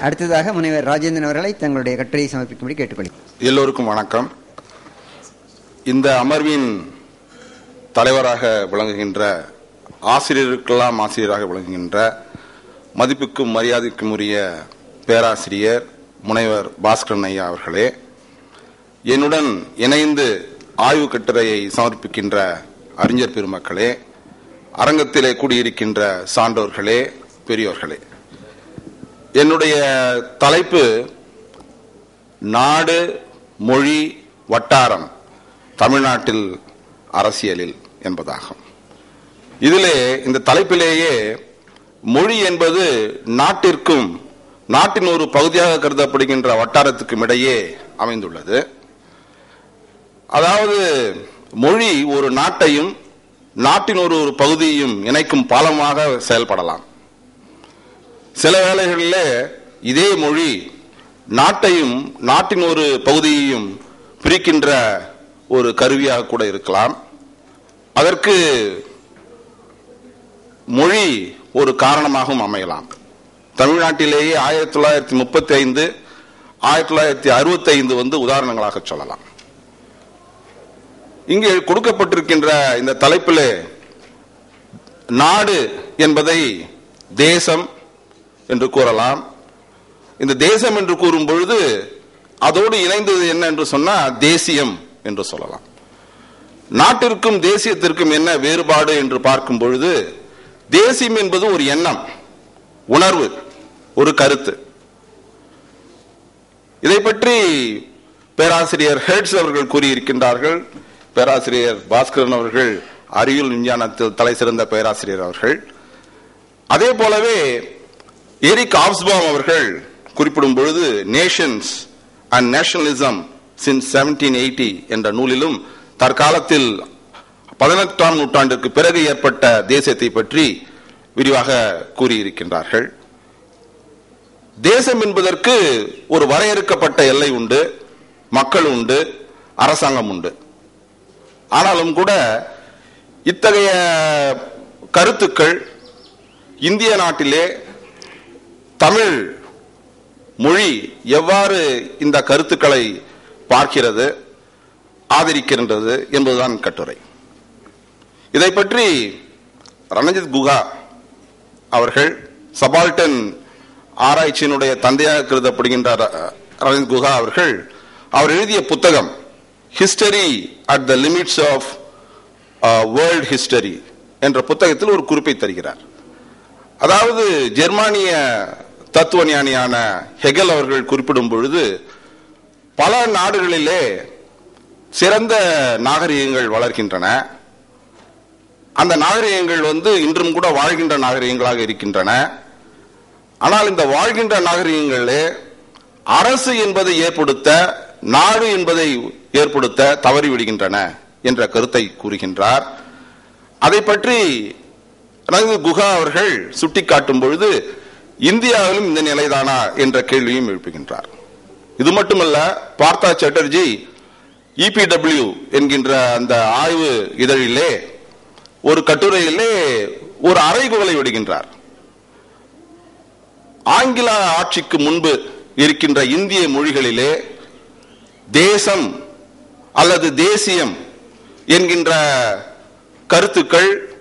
அடுத்ததாக முனைவர் ராஜேந்திரன் அவர்களை தங்களுடைய கட்டுரையை சமர்ப்பிக்கும்படி கேட்டுக்கொள்கிறேன். எல்லோருக்கும் வணக்கம். இந்த அமர்வின் தலைவராக விளங்குகின்ற ஆசிரியருக்கெல்லாம் ஆசிரியராக விளங்குகின்ற மதிப்புக்கும் மரியாதைக்கும் உரிய பேராசிரியர் முனைவர் பாஸ்கரன் ஐயா அவர்களே என்னுடன் இணைந்து ஆய்வு கட்டுரையை சமர்ப்பிக்கின்ற அறிஞர் பெருமக்களே அரங்கத்திலே கூடியிருக்கின்ற சான்றோர்களே பெரியோர்களே. என்னுடைய தலைப்பு நாடு மொழி வட்டாரம் தமிழ்நாட்டில் அரசியலில் என்பதாகும். இதிலே இந்த தலைப்பிலேயே மொழி என்பது நாட்டிற்கும் நாட்டின் ஒரு பகுதியாக கருதப்படுகின்ற வட்டாரத்துக்கும் இடையே அமைந்துள்ளது. அதாவது மொழி ஒரு நாட்டையும் நாட்டின் ஒரு ஒரு பகுதியையும் இணைக்கும் பாலமாக செயல்படலாம். சில வேளைகளில் இதே மொழி நாட்டையும் நாட்டின் ஒரு பகுதியையும் பிரிக்கின்ற ஒரு கருவியாக கூட இருக்கலாம். அதற்கு மொழி ஒரு காரணமாகவும் அமையலாம். தமிழ்நாட்டிலேயே ஆயிரத்தி தொள்ளாயிரத்தி முப்பத்தி ஐந்து ஆயிரத்தி தொள்ளாயிரத்தி அறுபத்தி ஐந்து வந்து உதாரணங்களாக சொல்லலாம். இங்கே கொடுக்கப்பட்டிருக்கின்ற இந்த தலைப்பில் நாடு என்பதை தேசம் என்று கூறலாம். இந்த தேசம் என்று கூறும் பொழுது அதோடு இணைந்தது என்ன என்று சொன்னால் தேசியம் என்று சொல்லலாம். நாட்டிற்கும் தேசியத்திற்கும் என்ன வேறுபாடு என்று பார்க்கும் பொழுது தேசியம் என்பது ஒரு எண்ணம் உணர்வு ஒரு கருத்து. இதை பற்றி பேராசிரியர் ஹெட்ஸ் அவர்கள் கூறியிருக்கின்றார்கள். பேராசிரியர் பாஸ்கரன் அவர்கள் அறிவியல் விஞ்ஞானத்தில் தலை சிறந்த பேராசிரியர் அவர்கள். அதே போலவே எரிக் ஆப்ஸ்பாம் அவர்கள் குறிப்பிடும் பொழுது nations and nationalism since seventeen eighty என்ற நூலிலும் தற்காலத்தில் பதினெட்டாம் நூற்றாண்டுக்கு பிறகு ஏற்பட்ட தேசியத்தை பற்றி விரிவாக கூறியிருக்கின்றார்கள். தேசம் என்பதற்கு ஒரு வரையறுக்கப்பட்ட எல்லை உண்டு மக்கள் உண்டு அரசாங்கம் உண்டு. ஆனாலும் கூட இத்தகைய கருத்துக்கள் இந்திய நாட்டிலே தமிழ் மொழி எவ்வாறு இந்த கருத்துக்களை பார்க்கிறது ஆதரிக்கின்றது என்பதுதான் கட்டுரை. இதை பற்றி ரணஜித் குகா அவர்கள் சபால்டன் ஆராய்ச்சியினுடைய தந்தையாக கருதப்படுகின்ற ரணஜித் குகா அவர்கள். அவர் எழுதிய புத்தகம் history at the limits of world history என்ற புத்தகத்தில் ஒரு குறிப்பை தருகிறார். அதாவது ஜெர்மானிய தத்துவ ஞானியான ஹெகல் அவர்கள் குறிப்பிடும் பொழுது பல நாடுகளிலே சிறந்த நாகரிகங்கள் வளர்க்கின்றன அந்த நாகரிகங்கள் வந்து இன்றும் கூட வாழ்கின்ற நாகரிகங்களாக இருக்கின்றன. ஆனால் இந்த வாழ்கின்ற நாகரிகங்களே அரசு என்பதை ஏற்படுத்த நாடு என்பதை ஏற்படுத்த தவறிவிடுகின்றன என்ற கருத்தை கூறுகின்றார். அதை பற்றி ரகு குஹா அவர்கள் சுட்டிக்காட்டும் பொழுது இந்தியாவிலும் இந்த நிலைதானா என்ற கேள்வியும் எழுப்புகின்றார். இது மட்டுமல்ல பார்த்தா சட்டர்ஜி இபிடபிள்யூ என்கின்ற அந்த ஆய்வு இதழிலே ஒரு கட்டுரையிலே ஒரு அறைகுவலை விடுகின்றார். ஆங்கில ஆட்சிக்கு முன்பு இருக்கின்ற இந்திய மொழிகளிலே தேசம் அல்லது தேசியம் என்கின்ற கருத்துக்கள்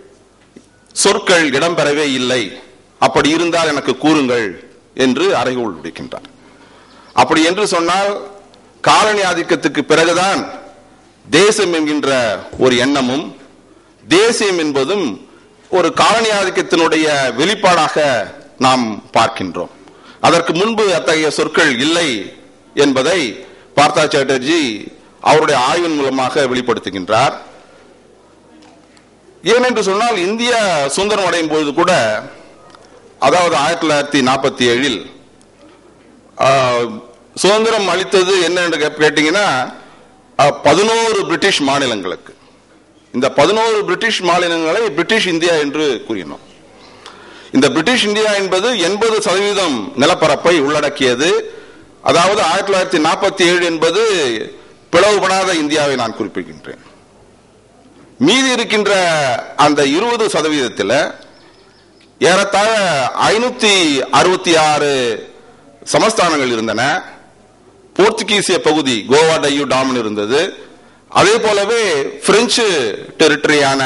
சொற்கள் இடம்பெறவே இல்லை. அப்படி இருந்தால் எனக்கு கூறுங்கள் என்று அறைகோள் விடுக்கின்றார் அப்படி என்று சொன்னால் காலனி ஆதிக்கத்துக்கு பிறகுதான் தேசம் என்கின்ற ஒரு எண்ணமும் தேசியம் என்பதும் ஒரு காலனி ஆதிக்கத்தினுடைய வெளிப்பாடாக நாம் பார்க்கின்றோம். அதற்கு முன்பு அத்தகைய சொற்கள் இல்லை என்பதை பார்த்தா சாட்டர்ஜி அவருடைய ஆய்வின் மூலமாக வெளிப்படுத்துகின்றார். ஏனென்று சொன்னால் இந்தியா சுதந்திரம் அடையும் பொழுது கூட அதாவது ஆயிரத்தி தொள்ளாயிரத்தி நாற்பத்தி ஏழில் சுதந்திரம் அளித்தது என்ன என்று கேட்டீங்கன்னா பதினோரு பிரிட்டிஷ் மாநிலங்களுக்கு. இந்த பதினோரு பிரிட்டிஷ் மாநிலங்களை பிரிட்டிஷ் இந்தியா என்று கூறினோம். இந்த பிரிட்டிஷ் இந்தியா என்பது எண்பது சதவீதம் நிலப்பரப்பை உள்ளடக்கியது. அதாவது ஆயிரத்தி தொள்ளாயிரத்தி நாற்பத்தி ஏழு என்பது பிளவுபடாத இந்தியாவை நான் குறிப்பிடுகின்றேன். மீதி இருக்கின்ற அந்த இருபது சதவீதத்தில் ஏறத்தாழ ஐநூத்தி அறுபத்தி ஆறு சமஸ்தானங்கள் இருந்தன. போர்த்துகீசிய பகுதி கோவா டையூ டாமன் இருந்தது. அதே போலவே பிரெஞ்சு டெரிட்டரியான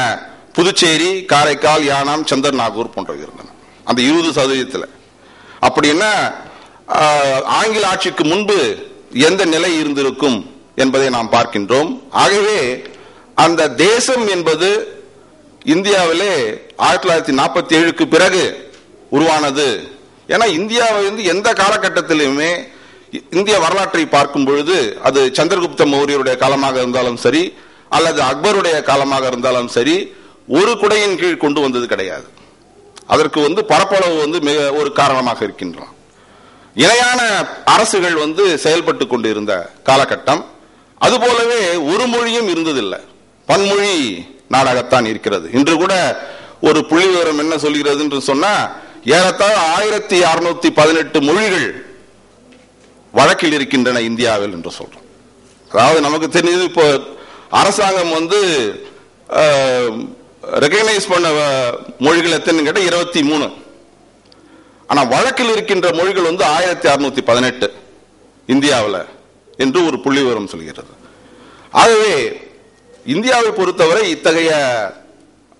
புதுச்சேரி காரைக்கால் யானாம் சந்தர் நாகூர் போன்றவை இருந்தன. அந்த இருபது சதவீதத்தில். அப்படின்னா ஆங்கில ஆட்சிக்கு முன்பு எந்த நிலை இருந்திருக்கும் என்பதை நாம் பார்க்கின்றோம். ஆகவே அந்த தேசம் என்பது இந்தியாவிலே ஆயிரத்தி தொள்ளாயிரத்தி நாற்பத்தி ஏழுக்கு பிறகு உருவானது. ஏன்னா இந்தியாவை வந்து எந்த காலகட்டத்திலுமே இந்திய வரலாற்றை பார்க்கும் பொழுது அது சந்திரகுப்த மௌரியருடைய காலமாக இருந்தாலும் சரி அல்லது அக்பருடைய காலமாக இருந்தாலும் சரி ஒரு குடையின் கீழ் கொண்டு வந்தது கிடையாது. அதற்கு வந்து பரப்பளவு வந்து மிக ஒரு காரணமாக இருக்கின்றான். இணையான அரசுகள் வந்து செயல்பட்டு கொண்டு இருந்த காலகட்டம். அதுபோலவே ஒரு மொழியும் இருந்ததில்லை. பன்மொழி நாடாகத்தான் இருக்கிறது. இன்று கூட ஒரு புள்ளி விவரம் என்ன சொல்கிறது என்று சொன்னா ஏறத்தாழ ஆயிரத்தி அறுநூத்தி பதினெட்டு மொழிகள் வழக்கில் இருக்கின்றன இந்தியாவில் என்று சொல்றோம். அதாவது நமக்கு தெரிஞ்சது இப்போ அரசாங்கம் வந்து ரெகனைஸ் பண்ண மொழிகள் எத்தனை கேட்டால் இருபத்தி மூணு. ஆனா வழக்கில் இருக்கின்ற மொழிகள் வந்து ஆயிரத்தி அறுநூத்தி பதினெட்டு இந்தியாவில் என்று ஒரு புள்ளி விவரம் சொல்கிறது. ஆகவே இந்தியாவை பொறுத்தவரை இத்தகைய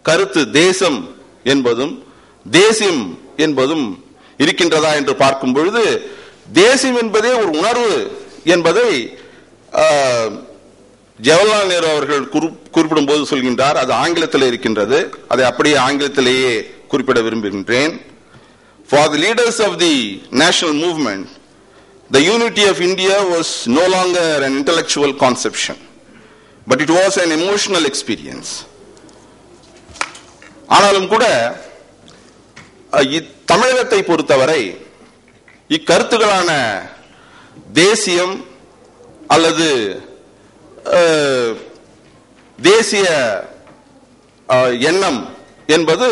கருத்து தேசம் என்பதும் தேசியம் என்பதும் இருக்கின்றதா என்று பார்க்கும் பொழுது தேசியம் என்பதே ஒரு உணர்வு என்பதை ஜவஹர்லால் நேரு அவர்கள் குறிப்பிடும் குறிப்பிடும்போது சொல்கின்றார். அது ஆங்கிலத்தில் இருக்கின்றது. அதை அப்படியே ஆங்கிலத்திலேயே குறிப்பிட விரும்புகின்றேன். For the leaders of the national movement the unity of India was no longer an intellectual conception but it was an emotional experience ஆனாலும் கூட தமிழகத்தை பொறுத்தவரை இக்கருத்துகளான தேசியம் அல்லது தேசிய எண்ணம் என்பது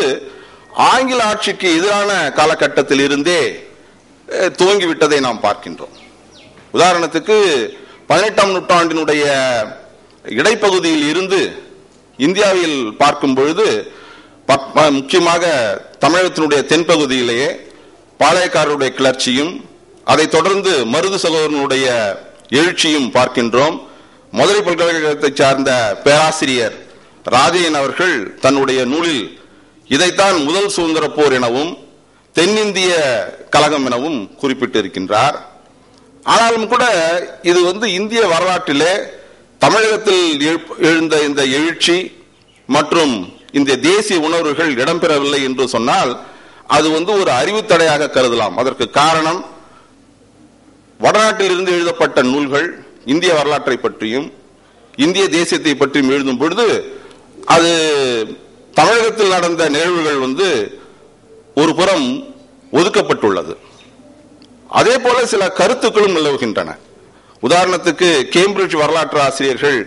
ஆங்கில ஆட்சிக்கு எதிரான காலகட்டத்தில் இருந்தே துவங்கிவிட்டதை நாம் பார்க்கின்றோம். உதாரணத்துக்கு பதினெட்டாம் நூற்றாண்டினுடைய இடைப்பகுதியில் இருந்து இந்தியாவில் பார்க்கும் பொழுது முக்கியமாக தமிழகத்தினுடைய தென்பகுதியிலேயே பாளையக்காரருடைய கிளர்ச்சியும் அதைத் தொடர்ந்து மருது சகோதரனுடைய எழுச்சியும் பார்க்கின்றோம். மதுரை பல்கலைக்கழகத்தைச் சார்ந்த பேராசிரியர் ராஜையன் அவர்கள் தன்னுடைய நூலில் இதைத்தான் முதல் சுதந்திர போர் எனவும் தென்னிந்திய கழகம் எனவும் குறிப்பிட்டிருக்கின்றார். ஆனாலும் கூட இது வந்து இந்திய வரலாற்றிலே தமிழகத்தில் எழு- எழுந்த இந்த எழுச்சி மற்றும் இந்த தேசிய உணர்வுகள் இடம்பெறவில்லை என்று சொன்னால் அது வந்து ஒரு அறிவுத்தடையாக கருதலாம். அதற்கு காரணம் வடநாட்டில் இருந்து எழுதப்பட்ட நூல்கள் இந்திய வரலாற்றை பற்றியும் இந்திய தேசியத்தை பற்றியும் எழுதும் பொழுது அது தமிழகத்தில் நடந்த நிகழ்வுகள் வந்து ஒரு புறம் ஒதுக்கப்பட்டுள்ளது. அதே போல சில கருத்துக்களும் நிலவுகின்றன. உதாரணத்துக்கு கேம்பிரிட்ஜ் வரலாற்று ஆசிரியர்கள்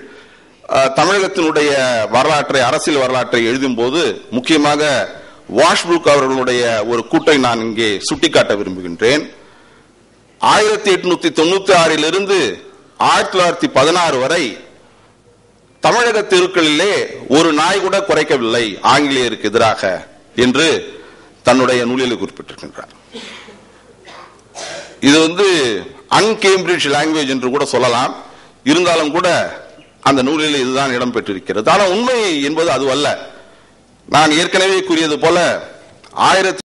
தமிழகத்தினுடைய வரலாற்றை அரசியல் வரலாற்றை எழுதும் போது முக்கியமாக வாஷ்புக் அவர்களுடைய ஒரு கூட்டை நான் இங்கே சுட்டிக்காட்ட விரும்புகின்றேன். ஆயிரத்தி எட்நூத்தி தொண்ணூத்தி ஆறிலிருந்து ஆயிரத்தி தொள்ளாயிரத்தி பதினாறு வரை தமிழக தெருக்களிலே ஒரு நாய் கூட குறைக்கவில்லை ஆங்கிலேயருக்கு எதிராக என்று தன்னுடைய நூலில் குறிப்பிட்டிருக்கின்றார். இது வந்து அன்கேம்பிரிட்ஜ் லாங்குவேஜ் என்று கூட சொல்லலாம். இருந்தாலும் கூட அந்த நூலில் இதுதான் இடம்பெற்றிருக்கிறது. ஆனால் உண்மை என்பது அதுவல்ல. நான் ஏற்கனவே கூறியது போல ஆயிரத்தி